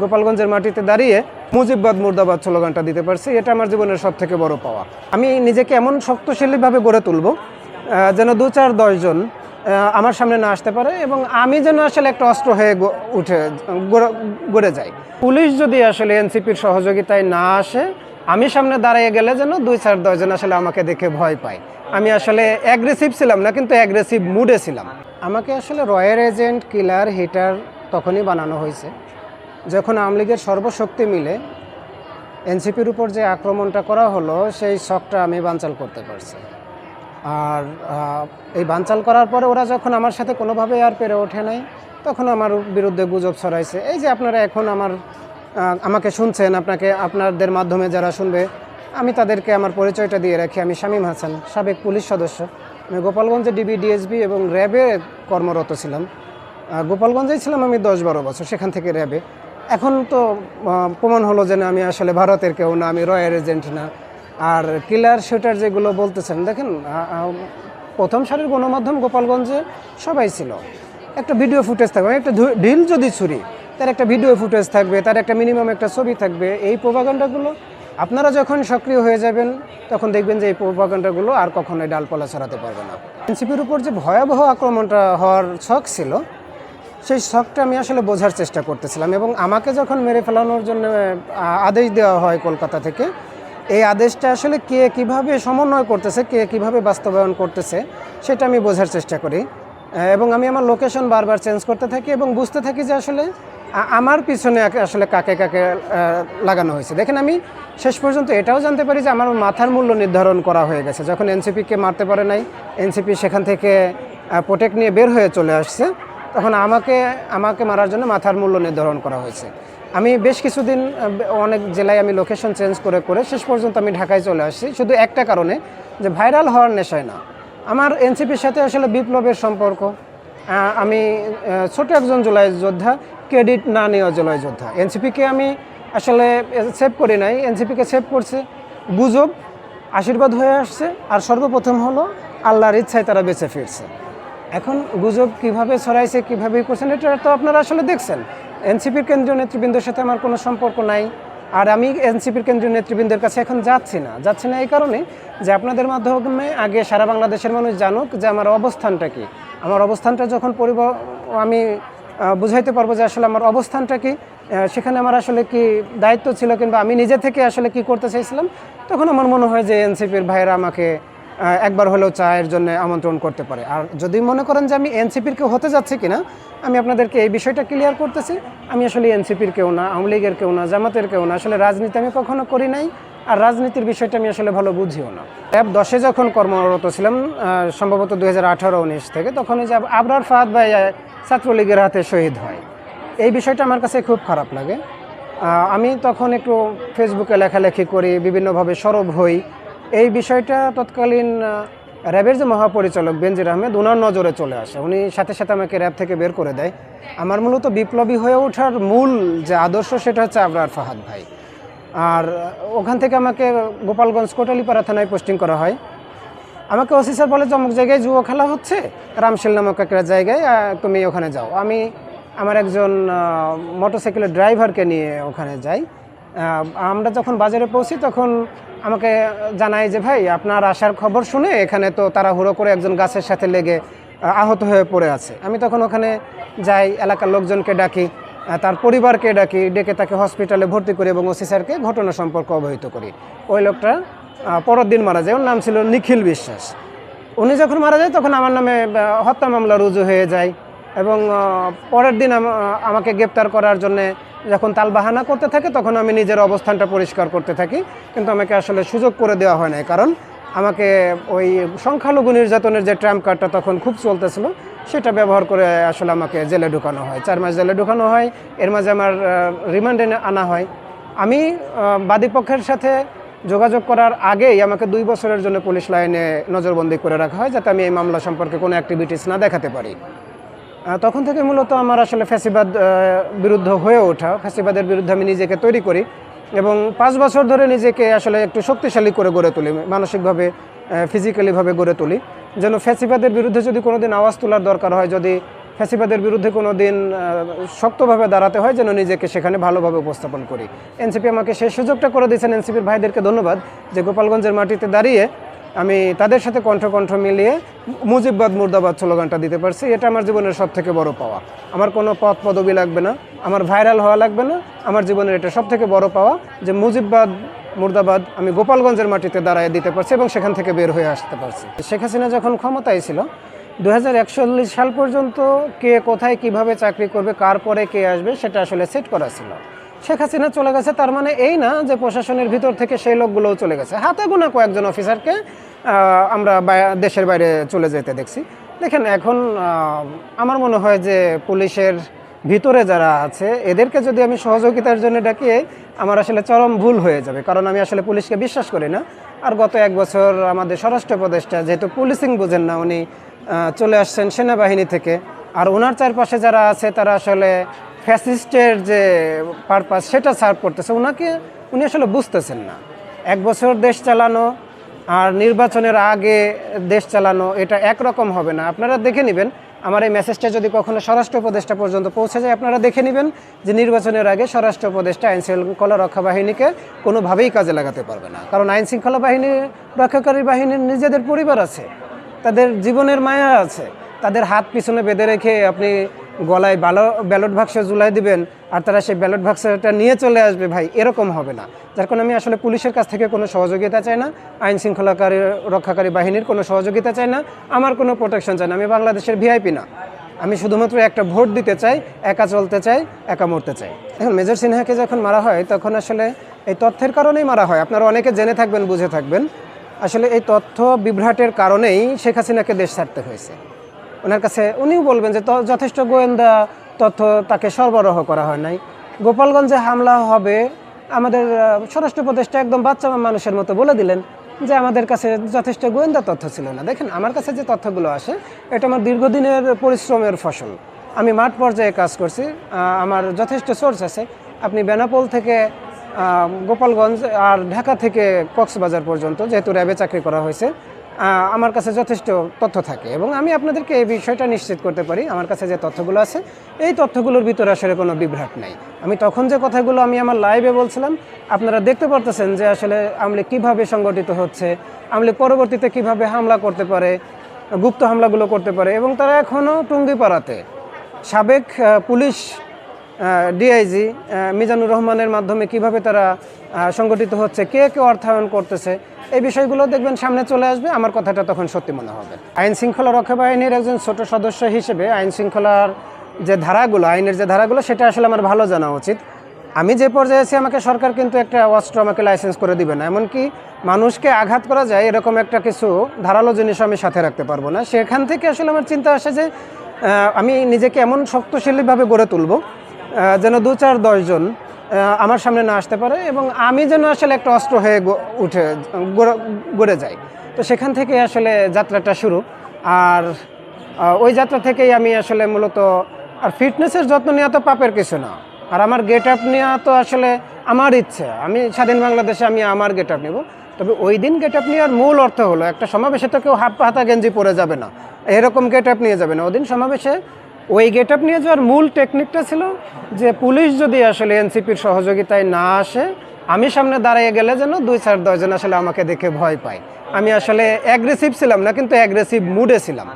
গোপালগঞ্জের মাটিতে দাঁড়িয়ে মুজিববাদ মুর্দাবাদ স্লোগানটা দিতে পারছি। এটা আমার জীবনের সব থেকে বড় পাওয়া। আমি নিজেকে এমন শক্তিশালীভাবে গড়ে তুলব যেন দু চার দশজন আমার সামনে না আসতে পারে এবং আমি যেন আসলে একটা অস্ত্র হয়ে উঠে, গড়ে- যাই। পুলিশ যদি আসলে এনসিপির সহযোগিতায় না আসে, আমি সামনে দাঁড়িয়ে গেলে যেন দুই চার দশজন আসলে আমাকে দেখে ভয় পায়। আমি আসলে অ্যাগ্রেসিভ ছিলাম না, কিন্তু অ্যাগ্রেসিভ মুডে ছিলাম। আমাকে আসলে রয়্যাল এজেন্ট কিলার হিটার তখনই বানানো হয়েছে। যখন আওয়ামী লীগের সর্বশক্তি মিলে এনসিপির উপর যে আক্রমণটা করা হলো, সেই শখটা আমি বানচাল করতে পারছি। আর এই বানচাল করার পরে ওরা যখন আমার সাথে কোনোভাবে আর পেরে ওঠে নাই, তখন আমার বিরুদ্ধে গুজব ছড়াইছে। এই যে আপনারা এখন আমার আমাকে শুনছেন, আপনাকে, আপনাদের মাধ্যমে যারা শুনবে, আমি তাদেরকে আমার পরিচয়টা দিয়ে রাখি। আমি শামীম হাসান, সাবেক পুলিশ সদস্য। আমি গোপালগঞ্জে ডিবি, ডিএসবি এবং র্যাবে কর্মরত ছিলাম। গোপালগঞ্জেই ছিলাম আমি দশ বারো বছর, সেখান থেকে র্যাবে। এখন তো প্রমাণ হলো যে আমি আসলে ভারতের কেউ না, আমি রয়্যাল এজেন্ট না। আর কিলার শুটার যেগুলো বলতেছেন, দেখেন প্রথম সারির গণমাধ্যম গোপালগঞ্জে সবাই ছিল। একটা ভিডিও ফুটেজ থাকবে, একটা ঢিল যদি ছুরি তার একটা ভিডিও ফুটেজ থাকবে, তার একটা মিনিমাম একটা ছবি থাকবে। এই প্রোপাগান্ডাগুলো আপনারা যখন সক্রিয় হয়ে যাবেন, তখন দেখবেন যে এই প্রোপাগান্ডাগুলো আর কখনোই ডালপালা ছড়াতে পারবে না। এনসিপির উপর যে ভয়াবহ আক্রমণটা হওয়ার ছক ছিল সেই শখটা আমি আসলে বোঝার চেষ্টা করতেছিলাম এবং আমাকে যখন মেরে ফেলানোর জন্য আদেশ দেওয়া হয় কলকাতা থেকে, এই আদেশটা আসলে কে কীভাবে সমন্বয় করতেছে, কে কীভাবে বাস্তবায়ন করতেছে, সেটা আমি বোঝার চেষ্টা করি। এবং আমি আমার লোকেশন বারবার চেঞ্জ করতে থাকি এবং বুঝতে থাকি যে আসলে আমার পিছনে আসলে কাকে কাকে লাগানো হয়েছে। দেখেন আমি শেষ পর্যন্ত এটাও জানতে পারি যে আমার মাথার মূল্য নির্ধারণ করা হয়ে গেছে। যখন এনসিপিকে মারতে পারে নাই এনসিপি সেখান থেকে প্রোটেক্ট নিয়ে বের হয়ে চলে আসছে। তখন আমাকে আমাকে মারার জন্য মাথার মূল্য নির্ধারণ করা হয়েছে। আমি বেশ কিছুদিন অনেক জেলায় আমি লোকেশন চেঞ্জ করে করে শেষ পর্যন্ত আমি ঢাকায় চলে আসছি। শুধু একটা কারণে যে ভাইরাল হওয়ার নেশায় না। আমার এনসিপির সাথে আসলে বিপ্লবের সম্পর্ক। আমি ছোট একজন জুলাই যোদ্ধা ক্রেডিট না নেওয়া জুলাই যোদ্ধা। এনসিপিকে আমি আসলে সেভ করি নাই। এনসিপিকে সেভ করছে। গুজব আশীর্বাদ হয়ে আসছে। আর সর্বপ্রথম হলো আল্লাহর ইচ্ছায় তারা বেঁচে ফিরছে। এখন গুজব কীভাবে ছড়াইছে, কীভাবে করছেন, এটা তো আপনারা আসলে দেখছেন। এনসিপির কেন্দ্রীয় নেতৃবৃন্দের সাথে আমার কোনো সম্পর্ক নাই। আর আমি এনসিপির কেন্দ্রীয় নেতৃবৃন্দের কাছে এখন যাচ্ছি না। যাচ্ছি না এই কারণে যে আপনাদের মাধ্যমে আগে সারা বাংলাদেশের মানুষ জানুক যে আমার অবস্থানটা কি। আমার অবস্থানটা যখন পরিব, আমি বুঝাইতে পারব যে আসলে আমার অবস্থানটা কি। সেখানে আমার আসলে কি দায়িত্ব ছিল কিংবা আমি নিজে থেকে আসলে কি করতে চাইছিলাম, তখন আমার মনে হয় যে এনসিপির ভাইয়েরা আমাকে একবার হলেও চায়ের জন্য আমন্ত্রণ করতে পারে। আর যদি মনে করেন যে আমি এনসিপির কেউ হতে যাচ্ছি কিনা, আমি আপনাদেরকে এই বিষয়টা ক্লিয়ার করতেছি। আমি আসলে এনসিপির কেউ না, আওয়ামী লীগের কেউ না, জামাতের কেউ না। আসলে রাজনীতি আমি কখনো করি নাই, আর রাজনীতির বিষয়টা আমি আসলে ভালো বুঝিও না। অ্যাপ দশে যখন কর্মরত ছিলাম সম্ভবত দু হাজার আঠারো, উনিশ থেকে, তখন যে আবরার ফাহাদ ভাই ছাত্রলীগের হাতে শহীদ হয়। এই বিষয়টা আমার কাছে খুব খারাপ লাগে। আমি তখন একটু ফেসবুকে লেখালেখি করি, বিভিন্নভাবে সরব হই। এই বিষয়টা তৎকালীন র্যাবের যে মহাপরিচালক বেনজির আহমেদ ওনার নজরে চলে আসে। উনি সাথে সাথে আমাকে র্যাব থেকে বের করে দেয়। আমার মূলত বিপ্লবী হয়ে ওঠার মূল যে আদর্শ সেটা হচ্ছে আবরার ফাহাদ ভাই। আর ওখান থেকে আমাকে গোপালগঞ্জ কোটালীপাড়া থানায় পোস্টিং করা হয়। আমাকে ওসি স্যার বলে অমুক জায়গায় জুয়ো খেলা হচ্ছে? রামশিল নামক একটা জায়গায় তুমি ওখানে যাও। আমি আমার একজন মোটরসাইকেলের ড্রাইভারকে নিয়ে ওখানে যাই। আমরা যখন বাজারে পৌঁছি তখন আমাকে জানায় যে, ভাই, আপনার আসার খবর শুনে এখানে তো তাড়াহুড়ো করে একজন গাছের সাথে লেগে আহত হয়ে পড়ে আছে। আমি তখন ওখানে যাই, এলাকার লোকজনকে ডাকি তার পরিবারকে ডাকি, ডেকে তাকে হসপিটালে ভর্তি করি এবং ওসি স্যারকে ঘটনা সম্পর্কে অবহিত করি। ওই লোকটা পরের দিন মারা যায়। ওর নাম ছিল নিখিল বিশ্বাস। উনি যখন মারা যায়, তখন আমার নামে হত্যা মামলা রুজু হয়ে যায়। এবং পরের দিন আম- আমাকে গ্রেপ্তার করার জন্যে যখন তালবাহানা করতে থাকে তখন আমি নিজের অবস্থানটা পরিষ্কার করতে থাকি। কিন্তু আমাকে আসলে সুযোগ করে দেওয়া হয় না কারণ আমাকে ওই সংখ্যালঘু নির্যাতনের যে ট্রাম্প কার্ডটা তখন খুব চলতেছিল, সেটা ব্যবহার করে আসলে আমাকে জেলে ঢুকানো হয়। চার মাস জেলে ঢুকানো হয়, এর মাঝে আমার রিমান্ডে আনা হয়। আমি বাদীপক্ষের সাথে যোগাযোগ করার আগেই আমাকে দুই বছরের জন্য পুলিশ লাইনে নজরবন্দি করে রাখা হয়, যাতে আমি এই মামলা সম্পর্কে কোনো অ্যাক্টিভিটিস না দেখাতে পারি। তখন থেকে মূলত আমার আসলে ফ্যাসিবাদ বিরুদ্ধ হয়ে ওঠা। ফ্যাসিবাদের বিরুদ্ধে আমি নিজেকে তৈরি করি এবং পাঁচ বছর ধরে নিজেকে আসলে একটু শক্তিশালী করে গড়ে তুলি, মানসিকভাবে ফিজিক্যালিভাবে গড়ে তুলি। যেন ফ্যাসিবাদের বিরুদ্ধে যদি কোনো দিন আওয়াজ তোলার দরকার হয়, যদি ফ্যাসিবাদের বিরুদ্ধে কোনো দিন শক্তভাবে দাঁড়াতে হয়, যেন নিজেকে সেখানে ভালোভাবে উপস্থাপন করি। এনসিপি আমাকে সেই সুযোগটা করে দিয়েছেন। এনসিপির ভাইদেরকে ধন্যবাদ যে গোপালগঞ্জের মাটিতে দাঁড়িয়ে আমি তাদের সাথে কণ্ঠ কণ্ঠ মিলিয়ে মুজিববাদ মুর্দাবাদ স্লোগানটা দিতে পারছি। এটা আমার জীবনের সব থেকে বড় পাওয়া। আমার কোনো পদ পদবি লাগবে না। আমার ভাইরাল হওয়া লাগবে না। আমার জীবনের এটা সব থেকে বড় পাওয়া যে মুজিববাদ মুর্দাবাদ আমি গোপালগঞ্জের মাটিতে দাঁড়ায় দিতে পারছি এবং সেখান থেকে বের হয়ে আসতে পারছি। শেখ হাসিনা যখন ক্ষমতায় ছিল দু হাজার একচল্লিশ সাল পর্যন্ত কে কোথায় কীভাবে চাকরি করবে, কার পরে কে আসবে, সেটা আসলে সেট করা ছিল। শেখ হাসিনা চলে গেছে, তার মানে এই না যে প্রশাসনের ভিতর থেকে সেই লোকগুলোও চলে গেছে। হাতে গোনা কয়েকজন অফিসারকে আমরা দেশের বাইরে চলে যেতে দেখছি। দেখেন, এখন আমার মনে হয় যে পুলিশের ভিতরে যারা আছে, এদেরকে যদি আমি সহযোগিতার জন্য ডাকিয়ে আমার আসলে চরম ভুল হয়ে যাবে। কারণ আমি আসলে পুলিশকে বিশ্বাস করি না। আর গত এক বছর আমাদের স্বরাষ্ট্র উপদেষ্টা, যেহেতু পুলিশিং বোঝেন না, উনি চলে আসছেন সেনাবাহিনী থেকে। আর ওনার চারপাশে যারা আছে, তারা আসলে ফ্যাসিস্টের যে পারপাস সেটা সার্ভ করতেছে। ওনাকে উনি আসলে বুঝতেছেন না। এক বছর দেশ চালানো আর নির্বাচনের আগে দেশ চালানো, এটা একরকম হবে না। আপনারা দেখে নেবেন, আমার এই মেসেজটা যদি কখনো স্বরাষ্ট্র উপদেষ্টা পর্যন্ত পৌঁছে যায়, আপনারা দেখে নেবেন যে নির্বাচনের আগে স্বরাষ্ট্র উপদেষ্টা আইন শৃঙ্খলা রক্ষা বাহিনীকে কোনোভাবেই কাজে লাগাতে পারবে না। কারণ আইন শৃঙ্খলা বাহিনী, রক্ষাকারী বাহিনীর নিজেদের পরিবার আছে। তাদের জীবনের মায়া আছে। তাদের হাত পিছনে বেঁধে রেখে আপনি গলায় বালো ব্যালট বাক্স ঝুলাই দিবেন আর তারা সেই ব্যালট বাক্সটা নিয়ে চলে আসবে, ভাই, এরকম হবে না। যার কারণে আমি আসলে পুলিশের কাছ থেকে কোনো সহযোগিতা চাই না, আইন শৃঙ্খলাকারী, রক্ষাকারী বাহিনীর কোনো সহযোগিতা চাই না, আমার কোনো প্রোটেকশন চাই না। আমি বাংলাদেশের ভিআইপি না। আমি শুধুমাত্র একটা ভোট দিতে চাই, একা চলতে চাই, একা মরতে চাই। এখন মেজর সিনহাকে যখন মারা হয়, তখন আসলে এই তথ্যের কারণেই মারা হয়। আপনারা অনেকে জেনে থাকবেন, বুঝে থাকবেন। আসলে এই তথ্য বিভ্রাটের কারণেই শেখ হাসিনাকে দেশ ছাড়তে হয়েছে। ওনার কাছে উনিও বলবেন যে যথেষ্ট গোয়েন্দা তথ্য তাকে সরবরাহ করা হয় নাই। গোপালগঞ্জে হামলা হবে। আমাদের স্বরাষ্ট্র উপদেষ্টা একদম বাচ্চা মানুষের মতো বলে দিলেন যে, আমাদের কাছে যথেষ্ট গোয়েন্দা তথ্য ছিল না। দেখেন, আমার কাছে যে তথ্যগুলো আসে, এটা আমার দীর্ঘদিনের পরিশ্রমের ফসল। আমি মাঠ পর্যায়ে কাজ করছি আমার যথেষ্ট সোর্স আছে। আপনি বেনাপোল থেকে গোপালগঞ্জ আর ঢাকা থেকে কক্সবাজার পর্যন্ত, যেহেতু র্যাবে চাকরি করা হয়েছে আমার কাছে যথেষ্ট তথ্য থাকে এবং আমি আপনাদেরকে এই বিষয়টা নিশ্চিত করতে পারি। আমার কাছে যে তথ্যগুলো আছে, এই তথ্যগুলোর ভিতরে আসলে কোনো বিভ্রাট নাই। আমি তখন যে কথাগুলো আমি আমার লাইভে বলছিলাম, আপনারা দেখতে পারতেছেন যে আসলে আমলে কীভাবে সংগঠিত হচ্ছে, আমলে পরবর্তীতে কীভাবে হামলা করতে পারে, গুপ্ত হামলাগুলো করতে পারে এবং তারা এখনও টুঙ্গিপাড়াতে। সাবেক পুলিশ ডিআইজি মিজানুর রহমানের মাধ্যমে কীভাবে তারা সংগঠিত হচ্ছে, কে কে অর্থায়ন করতেছে, এই বিষয়গুলো দেখবেন সামনে চলে আসবে। আমার কথাটা তখন সত্যি মনে হবে। আইন শৃঙ্খলা রক্ষা বাহিনীর একজন ছোট সদস্য হিসেবে আইন শৃঙ্খলার যে ধারাগুলো, আইনের যে ধারাগুলো, সেটা আসলে আমার ভালো জানা উচিত। আমি যে পর্যায়ে আছি, আমাকে সরকার কিন্তু একটা অস্ত্র আমাকে লাইসেন্স করে দিবে না। এমনকি মানুষকে আঘাত করা যায়, এরকম একটা কিছু ধারালো জিনিস আমি সাথে রাখতে পারব না। সেখান থেকে আসলে আমার চিন্তা আসে যে আমি নিজেকে এমন শক্তিশালীভাবে গড়ে তুলবো যেন দু চার দশজন আমার সামনে না আসতে পারে এবং আমি যেন আসলে একটা অস্ত্র হয়ে উঠে, গড়ে- যাই। তো সেখান থেকে আসলে যাত্রাটা শুরু। আর ওই যাত্রা থেকেই আমি আসলে মূলত, আর ফিটনেসের যত্ন নেওয়া তো পাপের কিছু না। আর আমার গেট আপ নেওয়া তো আসলে আমার ইচ্ছে। আমি স্বাধীন বাংলাদেশে আমি আমার গেট আপ নেব। তবে ওই দিন গেট আপ নেওয়ার মূল অর্থ হলো, একটা সমাবেশে তো কেউ হাফ হাতা গেঞ্জি পরে যাবে না। এরকম গেট আপ নিয়ে যাবে না। ওদিন সমাবেশে ওই গেট আপ নিয়ে যাওয়ার মূল টেকনিকটা ছিল যে পুলিশ যদি আসলে এনসিপির সহযোগিতায় না আসে, আমি সামনে দাঁড়িয়ে গেলে যেন দুই চার দশজন আসলে আমাকে দেখে ভয় পায়। আমি আসলে অ্যাগ্রেসিভ ছিলাম না, কিন্তু অ্যাগ্রেসিভ মুডে ছিলাম।